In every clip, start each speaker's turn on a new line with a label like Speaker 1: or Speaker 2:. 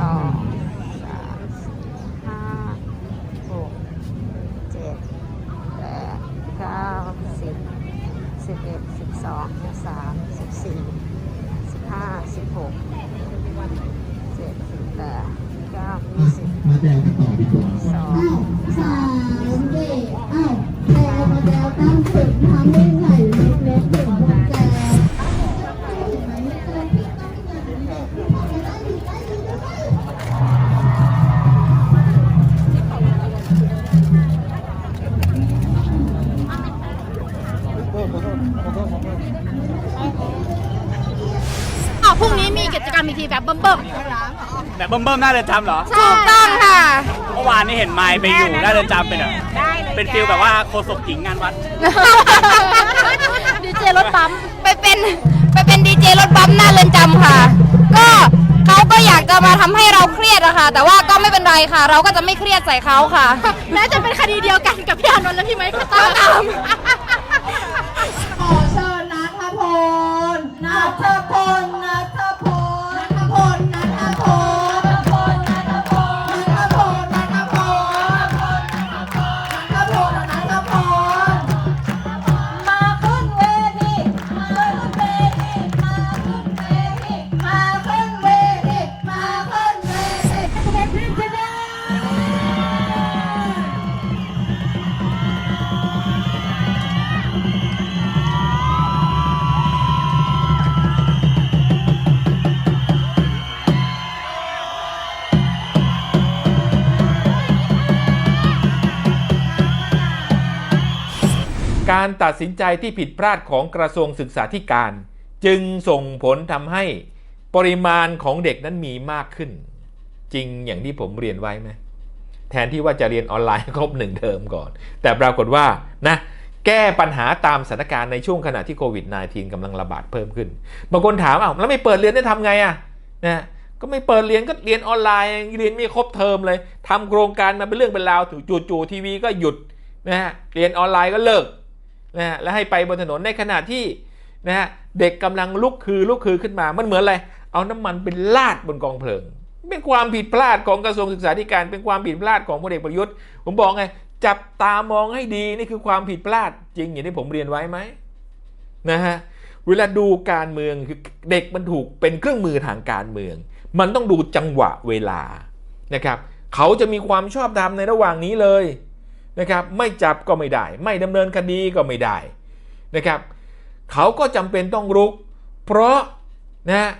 Speaker 1: สองสามสี่ห้าหกเจ็ดแปดเก้าสิบสิบเอ็ดสิบสองสิบสามสิบสี่สิบห้าสิบหกเจ็ดสิบแปดเก้ายี่สิบ
Speaker 2: มาแดงกันต่อดีกว่า
Speaker 3: กิ
Speaker 4: จกรรมอีกทีแบบเบิ่ม
Speaker 5: แบบเบิ่มๆหน้าเรือนจำเหรอ
Speaker 4: ๆถูกต้องค่ะ
Speaker 5: เมื่อวานนี้เห็นไมค์ไปอยู่หน้าเรือนจำเป็นเหรอเป็นฟิลแบบว่าโคศกหญิงงานวัด
Speaker 4: ดีเจรถปั๊มไปเป็นไปเป็นดีเจรถปั๊มหน้าเรือนจำค่ะ ก็เขาก็อยากจะมาทำให้เราเครียดอะค่ะ แต่ว่าก็ไม่เป็นไรค่ะ เราก็จะไม่เครียดใส่เขาค่ะ แม้จะเป็นคดีเดียวกันกับพี่อานนท์และพี่ไมค์ก็ตาม
Speaker 3: ขอเชิญนัทพลนัทพล
Speaker 6: การตัดสินใจที่ผิดพลาดของกระทรวงศึกษาธิการ จึงส่งผลทำให้ปริมาณของเด็กนั้นมีมากขึ้น จริงอย่างที่ผมเรียนไว้ไหมแทนที่ว่าจะเรียนออนไลน์ครบหนึ่งเทอมก่อน แต่ปรากฏว่านะแก้ปัญหาตามสถานการณ์ในช่วงขณะที่โควิด -19 กำลังระบาดเพิ่มขึ้น บางคนถามอ้าวแล้วไม่เปิดเรียนได้ทำไงอะนะก็ไม่เปิดเรียนก็เรียนออนไลน์เรียนไม่ครบเทอมเลยทำโครงการมาเป็นเรื่องเป็นราวจู่ๆทีวีก็หยุดนะฮะเรียนออนไลน์ก็เลิก นะฮะและให้ไปบนถนนในขณะที่นะฮะเด็กกำลังลุกคือลุกคือขึ้นมา มันเหมือนอะไร เอาน้ำมันเป็นลาดบนกองเพลิง เป็นความผิดพลาดของกระทรวงศึกษาธิการ เป็นความผิดพลาดของพลเอกประยุทธ์ ผมบอกไง จับตามองให้ดีนี่คือความผิดพลาดจริงอย่างที่ผมเรียนไว้ไหมนะฮะ เวลาดูการเมืองคือเด็กมันถูกเป็นเครื่องมือทางการเมือง มันต้องดูจังหวะเวลานะครับ เขาจะมีความชอบธรรมในระหว่างนี้เลย นะครับไม่จับก็ไม่ได้ ไม่ดำเนินคดีก็ไม่ได้นะครับเขาก็จำเป็นต้องรุก เพราะนะฮะ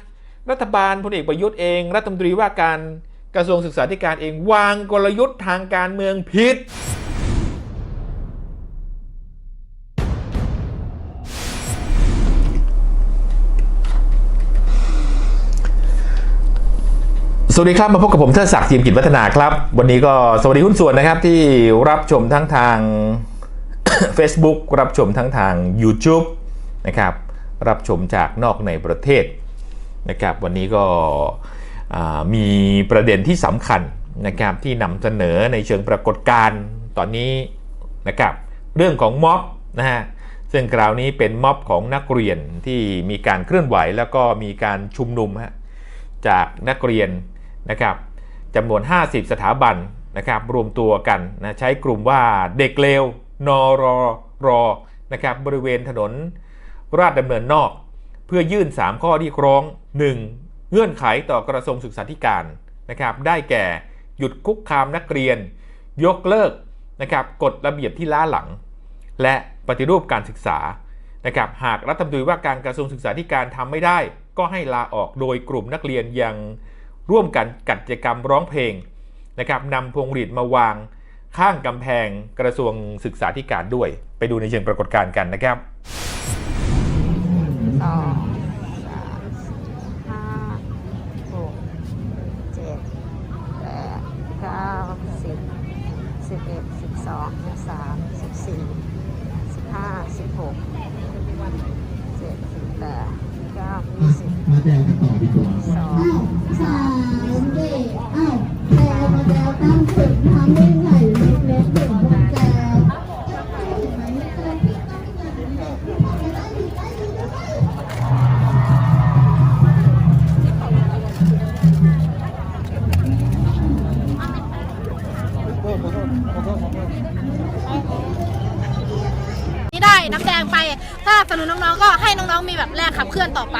Speaker 6: รัฐบาลพลเอกประยุทธ์เอง รัฐมนตรีว่าการกระทรวงศึกษาธิการเองวางกลยุทธ์ทางการเมืองผิด สวัสดีครับ มาพบกับผมเทิดศักดิ์ทีมกิจวัฒนาครับ วันนี้ก็สวัสดีหุ้นส่วนนะครับที่รับชมทั้งทาง Facebook รับชมทั้งทาง YouTube นะครับรับชมจากนอกในประเทศนะครับวันนี้ก็มีประเด็นที่สำคัญนะครับที่นำเสนอในเชิงปรากฏการณ์ตอนนี้นะครับเรื่องของม็อบนะฮะซึ่งคราวนี้เป็นม็อบของนักเรียนที่มีการเคลื่อนไหวแล้วก็มีการชุมนุมฮะจากนักเรียน นะครับจำนวน 50 สถาบันนะครับรวมตัวกันนะใช้กลุ่มว่าเด็กเลวนรรนะครับบริเวณถนนราชดำเนินนอก เพื่อยื่น 3 ข้อที่คร้อง 1. เงื่อนไขต่อกระทรวงศึกษาธิการนะครับได้แก่หยุดคุกคามนักเรียน ยกเลิกนะครับกฎระเบียบที่ล้าหลัง และปฏิรูปการศึกษานะครับหากรัฐมนตรีว่าการกระทรวงศึกษาธิการทำไม่ได้ ก็ให้ลาออกโดยกลุ่มนักเรียนยัง ร่วมกันกัจจกรรมร้องเพลงนะครับนำพวงหรีดมาวางข้างกำแพงกระทรวงศึกษาธิการด้วย ไปดูในเชิงปรากฏการณ์กันนะครับ
Speaker 1: สองสามสี่ห้าหกเจ็ดแปดเก้าสิบสิบเอ็ดสิบสองสิบสามสิบสี่สิบห้าสิบหกเจ็ดสิบแปดเก้ายี่สิบ
Speaker 2: มาแดงกันต่อดีกว่า
Speaker 1: สอง
Speaker 3: อ้าวสาม มีแบ
Speaker 4: บแรงขับเคลื่อนต่อไป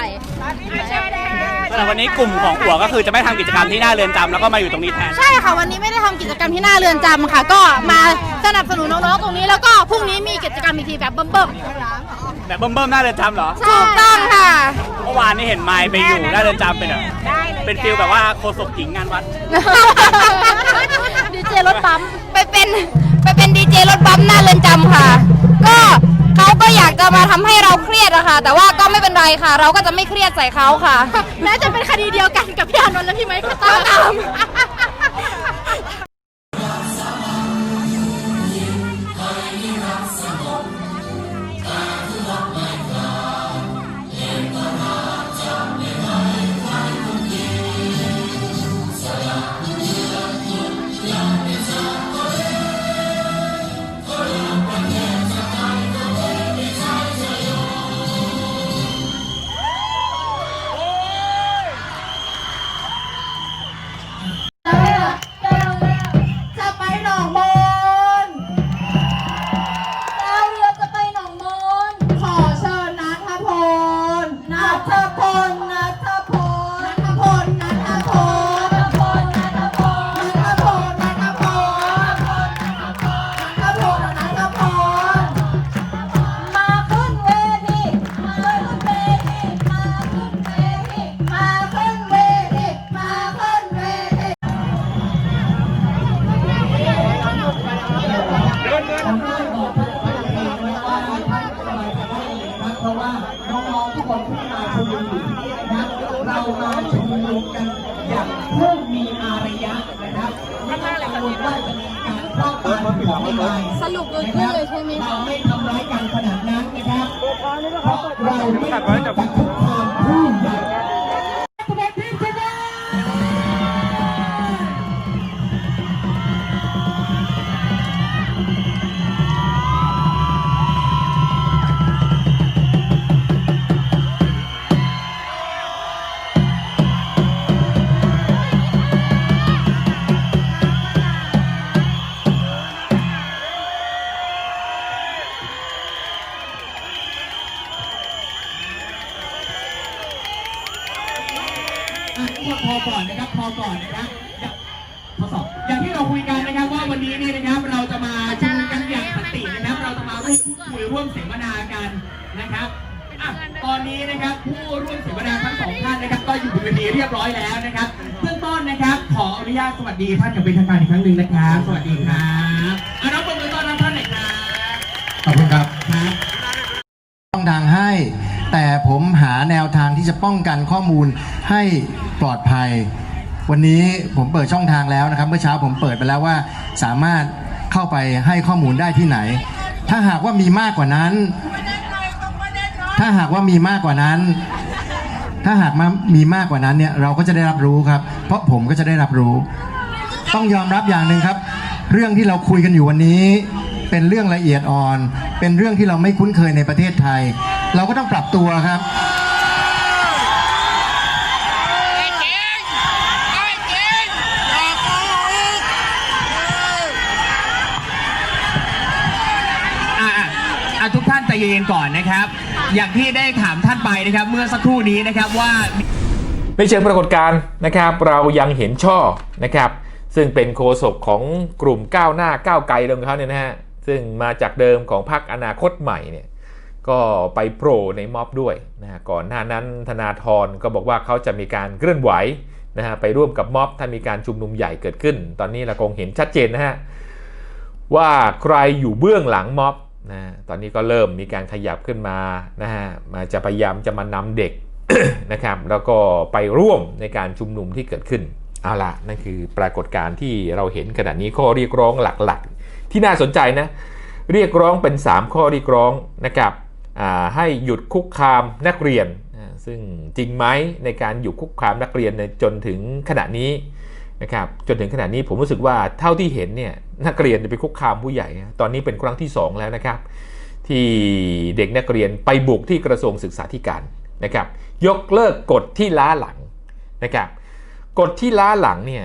Speaker 5: แต่วันนี้กลุ่มของหัวก็คือจะไม่ทำกิจกรรมที่หน้าเรือนจำแล้วก็มาอยู่ตรงนี้แทน
Speaker 4: ใช่ค่ะ วันนี้ไม่ได้ทำกิจกรรมที่หน้าเรือนจำค่ะ ก็มาสนับสนุนน้องๆตรงนี้แล้วก็พรุ่งนี้มีกิจกรรมอีกทีแบบเบิ่ม
Speaker 5: แบบเบิ่มๆหน้าเรือนจำเหรอ
Speaker 4: ๆถูกต้องค่ะ
Speaker 5: เมื่อวานนี่เห็นไมค์ไปอยู่หน้าเรือนจำเป็นแบบเป็นฟิลแบบว่าโคศกหญิงงานวัด
Speaker 4: ดีเจรถปั๊มไปเป็นไปเป็นดีเจรถปั๊มหน้าเรือนจำค่ะก็ เขาก็อยากจะมาทำให้เราเครียดอะค่ะ แต่ว่าก็ไม่เป็นไรค่ะ เราก็จะไม่เครียดใส่เขาค่ะ แม้จะเป็นคดีเดียวกันกับพี่อานนท์และพี่ไมค์ก็ตาม
Speaker 3: น้อง
Speaker 7: ๆทุกคนที่มาชุมนุมอยู่ที่นี่นะครับ เรามาชุมนุมกันอย่างผู้มีอารยะนะครับไม่ต้องกังวลว่าจะมีการครอบครองของใคร
Speaker 4: สรุปเกิดขึ้นเลยใช่ไหมคะ
Speaker 7: เราไม่ทำร้ายกันขนาดนั้นนะครับเพราะเราไม่ต้องการคุกคามผู้ใหญ่ อะพอก่อนนะครับพอก่อนนะครับอย่าทดสอบอย่างที่เราคุยกันนะครับว่าวันนี้เนี่ยนะครับเราจะมาชุมนุมกันอย่างสันตินะครับ เราจะมาร่วมพูดคุยร่วมเสวนากันนะครับอะตอนนี้นะครับผู้ร่วมเสวนาทั้งสองท่านนะครับก็อยู่บนเวทีเรียบร้อยแล้วนะครับเบื้องต้นนะครับ ขออนุญาตสวัสดีท่านอย่างเป็นทางการอีกครั้งหนึ่งนะครับ สวัสดีครับอะน้องปรบมือต้อนรับท่านหน่อยครับ
Speaker 2: ขอบคุณครับ
Speaker 7: ครับ
Speaker 8: ช่องทางให้ แต่ผมหาแนวทางที่จะป้องกันข้อมูล ให้ปลอดภัย วันนี้ผมเปิดช่องทางแล้วนะครับ เมื่อเช้าผมเปิดไปแล้วว่าสามารถเข้าไปให้ข้อมูลได้ที่ไหน ถ้าหากว่ามีมากกว่านั้น ถ้าหากว่ามีมากกว่านั้น ถ้าหากมามีมากกว่านั้นเนี่ยเราก็จะได้รับรู้ครับ เพราะผมก็จะได้รับรู้ ต้องยอมรับอย่างหนึ่งครับ เรื่องที่เราคุยกันอยู่วันนี้เป็นเรื่องละเอียดอ่อน เป็นเรื่องที่เราไม่คุ้นเคยในประเทศไทย เราก็ต้องปรับตัวครับ
Speaker 7: เย็นๆก่อนนะครับ อย่างที่ได้ถามท่านไปนะครับ เมื่อสักครู่นี้นะครับว่า
Speaker 6: ในเชิงปรากฏการณ์นะครับ เรายังเห็นช่อนะครับ ซึ่งเป็นโฆษกของกลุ่มก้าวหน้าก้าวไกลของเขาเนี่ยนะฮะซึ่งมาจากเดิมของพรรคอนาคตใหม่เนี่ยก็ไปโผล่ในม็อบด้วยนะฮะก่อนหน้านั้นธนาธรก็บอกว่าเขาจะมีการเคลื่อนไหวนะฮะไปร่วมกับม็อบถ้ามีการชุมนุมใหญ่เกิดขึ้น ตอนนี้เราคงเห็นชัดเจนนะฮะว่าใครอยู่เบื้องหลังม็อบ นะตอนนี้ก็เริ่มมีการขยับขึ้นมานะฮะมาจะพยายามจะมานำเด็กนะครับ แล้วก็ไปร่วมในการชุมนุมที่เกิดขึ้นเอาละนั่นคือปรากฏการณ์ที่เราเห็นขณะนี้ข้อเรียกร้องหลักๆ ที่น่าสนใจนะเรียกร้องเป็น 3 ข้อเรียกร้องนะครับให้หยุดคุกคามนักเรียน ซึ่งจริงไหมในการหยุดคุกคามนักเรียนในจนถึงขณะนี้ นะครับจนถึงขณะนี้ผมรู้สึกว่าเท่าที่เห็นเนี่ยนักเรียนจะไปคุกคามผู้ใหญ่ ตอนนี้เป็นครั้งที่ 2 แล้วนะครับ ที่เด็กนักเรียนไปบุกที่กระทรวงศึกษาธิการนะครับ ยกเลิกกฎที่ล้าหลังนะครับกฎที่ล้าหลังเนี่ย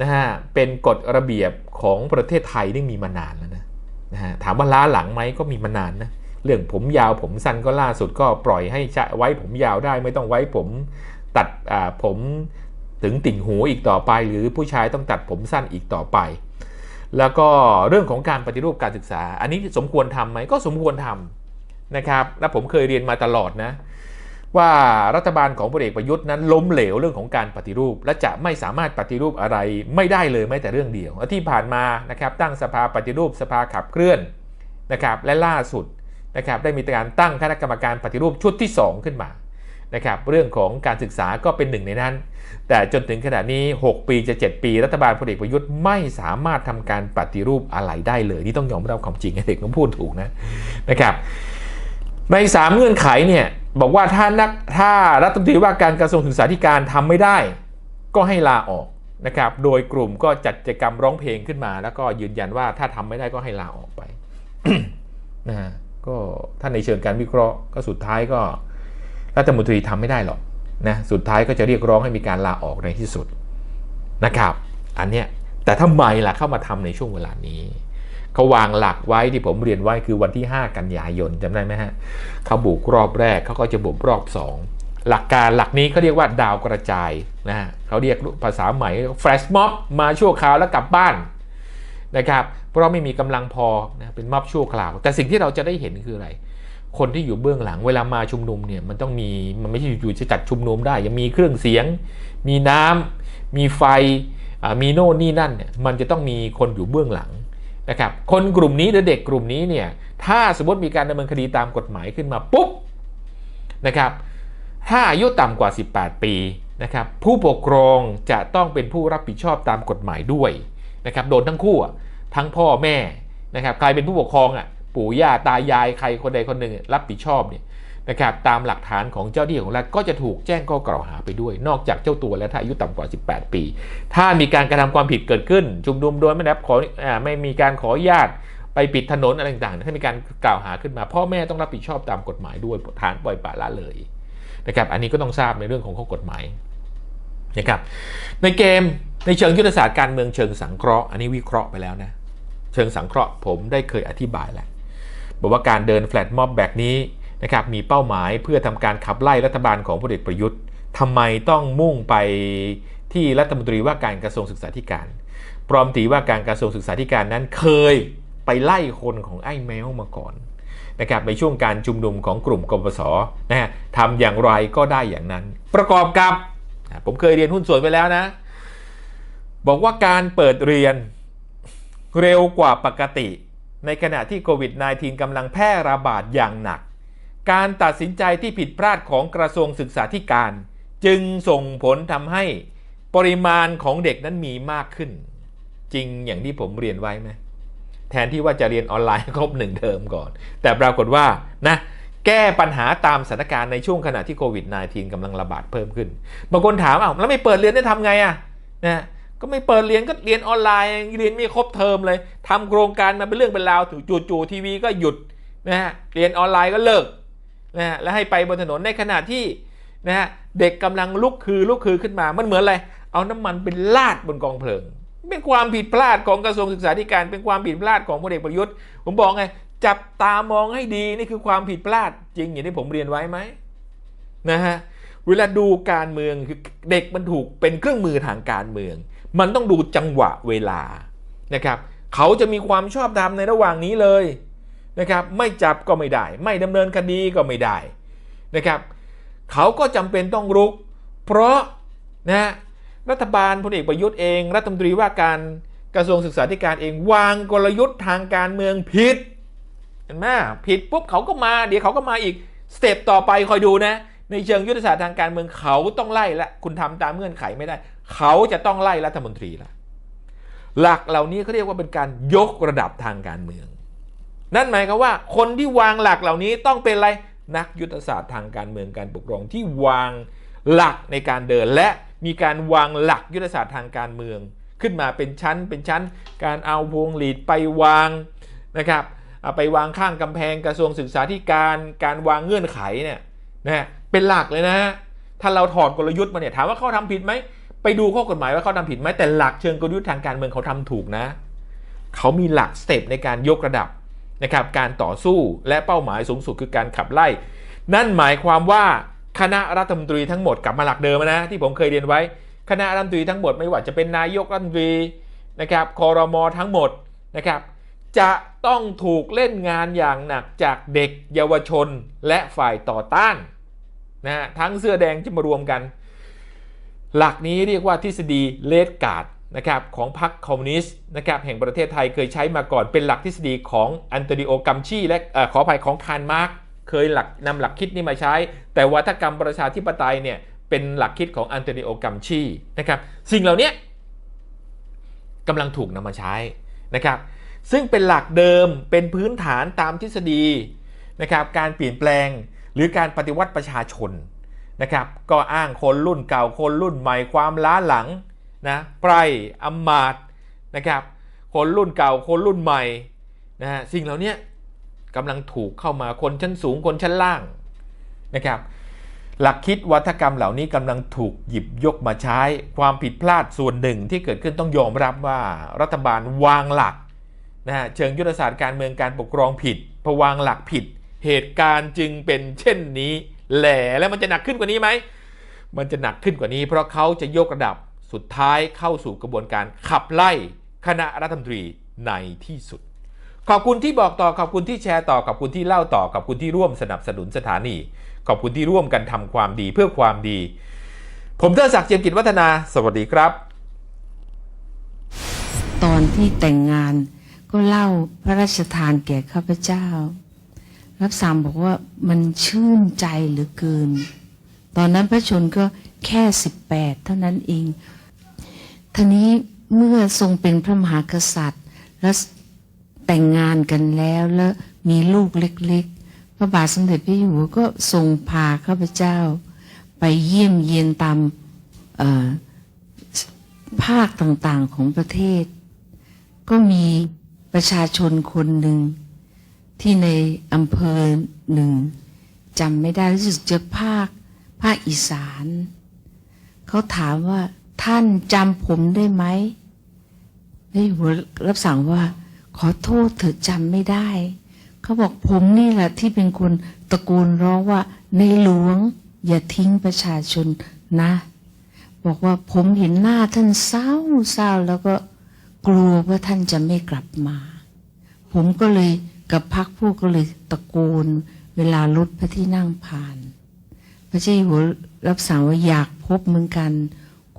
Speaker 6: นะฮะเป็นกฎระเบียบของประเทศไทยที่มีมานานแล้วนะนะฮะถามว่าล้าหลังไหมก็มีมานานนะเรื่องผมยาวผมสั้นก็ล่าสุดก็ปล่อยให้ไว้ผมยาวได้ไม่ต้องไว้ผมตัดผม ถึงติ่งหูอีกต่อไป หรือผู้ชายต้องตัดผมสั้นอีกต่อไป แล้วก็เรื่องของการปฏิรูปการศึกษา อันนี้สมควรทำไหมก็สมควรทำนะครับ และผมเคยเรียนมาตลอดนะว่ารัฐบาลของพลเอกประยุทธ์นั้นล้มเหลวเรื่องของการปฏิรูป และจะไม่สามารถปฏิรูปอะไรไม่ได้เลยแม้แต่เรื่องเดียว ที่ผ่านมานะครับตั้งสภาปฏิรูปสภาขับเคลื่อนนะครับและล่าสุดนะครับได้มีการตั้งคณะกรรมการปฏิรูปชุดที่ 2 ขึ้นมา นะครับเรื่องของการศึกษาก็เป็นหนึ่งในนั้น แต่จนถึงขณะนี้ 6 ปีจะ 7 ปี รัฐบาลพลเอกประยุทธ์ไม่สามารถทำการปฏิรูปอะไรได้เลยนี่ต้องยอมรับความจริงเด็กต้องพูดถูกนะนะครับใน 3 เงื่อนไขเนี่ยบอกว่าถ้านักถ้ารัฐมนตรีว่าการกระทรวงศึกษาธิการทำไม่ได้ก็ให้ลาออกนะครับโดยกลุ่มก็จัดกิจกรรมร้องเพลงขึ้นมา แล้วก็ยืนยันว่าถ้าทำไม่ได้ก็ให้ลาออกไปนะฮะก็ถ้าในเชิงการวิเคราะห์ก็สุดท้ายก็ รัฐมนตรีทำไม่ได้หรอกนะสุดท้ายก็จะเรียกร้องให้มีการลาออกในที่สุดนะครับ อันเนี้ยแต่ทำไมล่ะเข้ามาทำในช่วงเวลานี้เขาวางหลักไว้ที่ผมเรียนไว้คือวันที่ 5 กันยายนจำได้ไหมฮะเขาบุกรอบแรกเขาก็จะบุกรอบ 2 หลักการหลักนี้เขาเรียกว่าดาวกระจายนะฮะเขาเรียกภาษาใหม่แฟลชม็อบมาชั่วคราวแล้วกลับบ้านนะครับเพราะไม่มีกำลังพอนะเป็นม็อบชั่วคราว แต่สิ่งที่เราจะได้เห็นคืออะไร คนที่อยู่เบื้องหลังเวลามาชุมนุมเนี่ยมันต้องมีมันไม่ใช่อยู่จะจัดชุมนุมได้ ยังมีเครื่องเสียง มีน้ำมีไฟมีโน่นนี่นั่นเนี่ยมันจะต้องมีคนอยู่เบื้องหลังนะครับคนกลุ่มนี้หรือเด็กกลุ่มนี้เนี่ยถ้าสมมติมีการดำเนินคดีตามกฎหมายขึ้นมาปุ๊บนะครับถ้าอายุต่ำกว่า 18 ปีนะครับผู้ปกครองจะต้องเป็นผู้รับผิดชอบตามกฎหมายด้วยนะครับโดนทั้งคู่ทั้งพ่อแม่นะครับใครเป็นผู้ปกครองอะ ปู่ย่าตายายใครคนใดคนหนึ่งรับผิดชอบเนี่ยนะครับตามหลักฐานของเจ้าหน้าที่ของรัฐก็จะถูกแจ้งข้อกล่าวหาไปด้วย นอกจากเจ้าตัวและถ้าอายุต่ำกว่า 18 ปี ถ้ามีการกระทำความผิดเกิดขึ้นชุมนุมโดยไม่ได้รับขออไม่มีการขออนุญาตไปปิดถนนอะไรต่างๆ ถ้ามีการกล่าวหาขึ้นมา พ่อแม่ต้องรับผิดชอบตามกฎหมายด้วยฐานปล่อยปละละเลยนะครับอันนี้ก็ต้องทราบในเรื่องของข้อกฎหมายนะครับในเกมในเชิงยุทธศาสตร์การเมืองเชิงสังเคราะห์อันนี้วิเคราะห์ไปแล้วนะเชิงสังเคราะห์ผมได้เคยอธิบายแล้ว บอกว่าการเดินแฟลตม็อบแบบนี้นะครับมีเป้าหมายเพื่อทำการขับไล่รัฐบาลของพลเอกประยุทธ์ทำไมต้องมุ่งไปที่รัฐมนตรีว่าการกระทรวงศึกษาธิการปลอมตีว่าการกระทรวงศึกษาธิการนั้นเคยไปไล่คนของไอ้แมวมาก่อนนะครับในช่วงการชุมนุมของกลุ่มกบศนะฮะทำอย่างไรก็ได้อย่างนั้น ประกอบกับผมเคยเรียนหุ้นส่วนไปแล้วนะ บอกว่าการเปิดเรียนเร็วกว่าปกติ ในขณะที่โควิด -19 กำลังแพร่ระบาดอย่างหนัก การตัดสินใจที่ผิดพลาดของกระทรวงศึกษาธิการ จึงส่งผลทำให้ปริมาณของเด็กนั้นมีมากขึ้น จริงอย่างที่ผมเรียนไว้ไหมแทนที่ว่าจะเรียนออนไลน์ครบหนึ่งเทอมก่อน แต่ปรากฏว่านะแก้ปัญหาตามสถานการณ์ในช่วงขณะที่โควิด -19 กำลังระบาดเพิ่มขึ้น บางคนถามอ้าวแล้วไม่เปิดเรียนได้ทำไงอะนะ ก็ไม่เปิดเรียนก็เรียนออนไลน์เรียนไม่ครบเทอมเลยทำโครงการมาเป็นเรื่องเป็นราวถึงจู่ๆทีวีก็หยุดนะฮะเรียนออนไลน์ก็เลิกนะฮะแล้วให้ไปบนถนนในขณะที่นะฮะเด็กกำลังลุกคือลุกคือขึ้นมามันเหมือนอะไร เอาน้ำมันเป็นลาดบนกองเพลิง เป็นความผิดพลาดของกระทรวงศึกษาธิการ เป็นความผิดพลาดของพลเอกประยุทธ์ ผมบอกไงจับตามองให้ดีนี่คือความผิดพลาดจริงอย่างที่ผมเรียนไว้ไหมนะฮะเวลาดูการเมืองคือเด็กมันถูกเป็นเครื่องมือทางการเมือง มันต้องดูจังหวะเวลานะครับเขาจะมีความชอบธรรมในระหว่างนี้เลยนะครับไม่จับก็ไม่ได้ ไม่ดำเนินคดีก็ไม่ได้นะครับเขาก็จำเป็นต้องรุก เพราะนะรัฐบาลพลเอกประยุทธ์เอง รัฐมนตรีว่าการกระทรวงศึกษาธิการเองวางกลยุทธ์ทางการเมืองผิดเห็นไหมผิดปุ๊บเขาก็มาเดี๋ยวเขาก็มาอีกสเต็ปต่อไปคอยดูนะในเชิงยุทธศาสตร์ทางการเมืองเขาต้องไล่ละคุณทำตามเงื่อนไขไม่ได้ เขาจะต้องไล่รัฐมนตรีละหลักเหล่านี้เขาเรียกว่าเป็นการยกระดับทางการเมือง นั่นหมายความว่า คนที่วางหลักเหล่านี้ต้องเป็นอะไรนักยุทธศาสตร์ทางการเมืองการปกครองที่วางหลักในการเดิน และมีการวางหลักยุทธศาสตร์ทางการเมือง ขึ้นมาเป็นชั้นเป็นชั้น การเอาพวงหลีดไปวางนะครับไปวางข้างกำแพงกระทรวงศึกษาธิการการวางเงื่อนไขเนี่ยนะเป็นหลักเลยนะฮะถ้าเราถอดกลยุทธ์มาเนี่ยถามว่าเขาทำผิดไหม ไปดูข้อกฎหมายว่าเขาทำผิดไหมแต่หลักเชิงกลยุทธ์ทางการเมืองเขาทำถูกนะ เขามีหลักสเต็ปในการยกระดับนะครับการต่อสู้และเป้าหมายสูงสุดคือการขับไล่ นั่นหมายความว่าคณะรัฐมนตรีทั้งหมดกลับมาหลักเดิมนะที่ผมเคยเรียนไว้ คณะรัฐมนตรีทั้งหมดไม่ว่าจะเป็นนายกรัฐมนตรีนะครับคอรมอทั้งหมดนะครับจะต้องถูกเล่นงานอย่างหนักจากเด็กเยาวชนและฝ่ายต่อต้านนะทั้งเสื้อแดงที่มารวมกัน หลักนี้เรียกว่าทฤษฎีเลดการ์ดนะครับของพรรคคอมมิวนิสต์นะครับแห่งประเทศไทยเคยใช้มาก่อนเป็นหลักทฤษฎีของอันโตนิโอกัมชีและเอ่อขออภัยของคาร์ลมาร์กเคยหลักนำหลักคิดนี้มาใช้ แต่วัฒกรรมประชาธิปไตยเนี่ยเป็นหลักคิดของอันโตนิโอกัมชีนะครับสิ่งเหล่านี้กำลังถูกนำมาใช้นะครับซึ่งเป็นหลักเดิมเป็นพื้นฐานตามทฤษฎีนะครับการเปลี่ยนแปลงหรือการปฏิวัติประชาชน นะครับ ก็อ้างคนรุ่นเก่าคนรุ่นใหม่ความล้าหลังนะไพรอำมาตนะครับ คนรุ่นเก่าคนรุ่นใหม่นะฮะสิ่งเหล่านี้กำลังถูกเข้ามาคนชั้นสูงคนชั้นล่างนะครับ หลักคิดวัฒกรรมเหล่านี้กำลังถูกหยิบยกมาใช้ความผิดพลาดส่วนหนึ่งที่เกิดขึ้นต้องยอมรับว่ารัฐบาลวางหลักนะฮะเชิงยุทธศาสตร์การเมืองการปกครองผิดพอวางหลักผิด เหตุการณ์จึงเป็นเช่นนี้ แหล่แล้วมันจะหนักขึ้นกว่านี้ไหม มันจะหนักขึ้นกว่านี้ เพราะเขาจะยกระดับสุดท้ายเข้าสู่กระบวนการขับไล่คณะรัฐมนตรีในที่สุด ขอบคุณที่บอกต่อขอบคุณที่แชร์ต่อขอบคุณที่เล่าต่อขอบคุณที่ร่วมสนับสนุนสถานี ขอบคุณที่ร่วมกันทำความดีเพื่อความดี ผมเทิดศักดิ์เจียมกิจวัฒนา สวัสดีครับ
Speaker 9: ตอนที่แต่งงานก็เล่าพระราชทานแก่ข้าพเจ้า รับสั่งบอกว่ามันชื่นใจเหลือเกิน ตอนนั้นพระชนก็แค่สิบแปดเท่านั้นเองทีนี้เมื่อทรงเป็นพระมหากษัตริย์ แล้วแต่งงานกันแล้วแล้วมีลูกเล็กๆ พระบาทสมเด็จพระอยู่หัวก็ทรงพาข้าพเจ้า ไปเยี่ยมเยียนตามภาคต่างๆของประเทศ ก็มีประชาชนคนหนึ่ง ที่ในอำเภอหนึ่งจำไม่ได้รู้สึกจะภาค ภาคอีสาน เขาถามว่าท่านจำผมได้ไหมได้หัวรับสั่งว่า ขอโทษเถอะจำไม่ได้ เขาบอกผมนี่แหละที่เป็นคนตะโกนร้องว่า ในหลวง อย่าทิ้งประชาชนนะ บอกว่าผมเห็นหน้าท่านเศร้าเศร้าแล้วก็กลัวว่าท่านจะไม่กลับมา ผมก็เลย กับพักพวกก็เลยตะโกน เวลารถพระที่นั่งผ่าน พระเจ้าอยู่หัวรับสั่งว่าอยากพบเหมือนกัน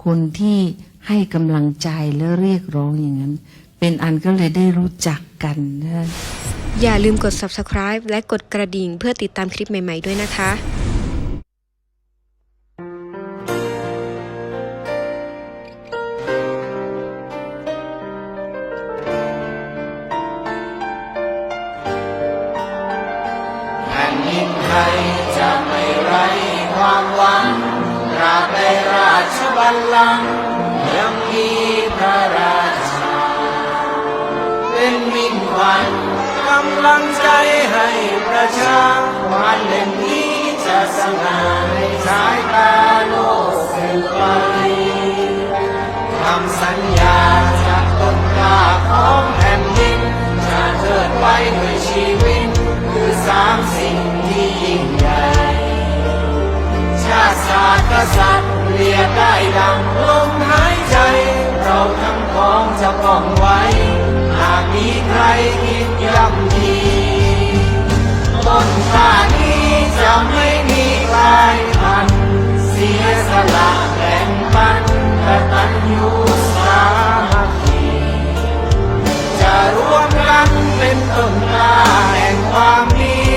Speaker 9: คนที่ให้กำลังใจและเรียกร้องอย่างนั้น เป็นอันก็เลยได้รู้จักกันนะ
Speaker 10: อย่าลืมกด subscribe และกดกระดิ่งเพื่อติดตามคลิปใหม่ ๆ ด้วยนะคะ
Speaker 11: ไทยจะไม่ไร้ความหวังตราบใดราชบัลลังก์ยังมีพระราชา เป็นมิ่งขวัญกำลังใจให้ประชาวันเล่นนี้จะสง่า ศาสตร์กษัตริย์เลียกได้ดังลมหายใจ เราทั้งพ้องจะป้องไว้ หากมีใครคิดย่ำยีต้นชาตินี้จะไม่มีลายพัน เสียสละแบ่งปันแตัญญูสาคีจะร่วมกันเป็นต้นกาแห่งความดี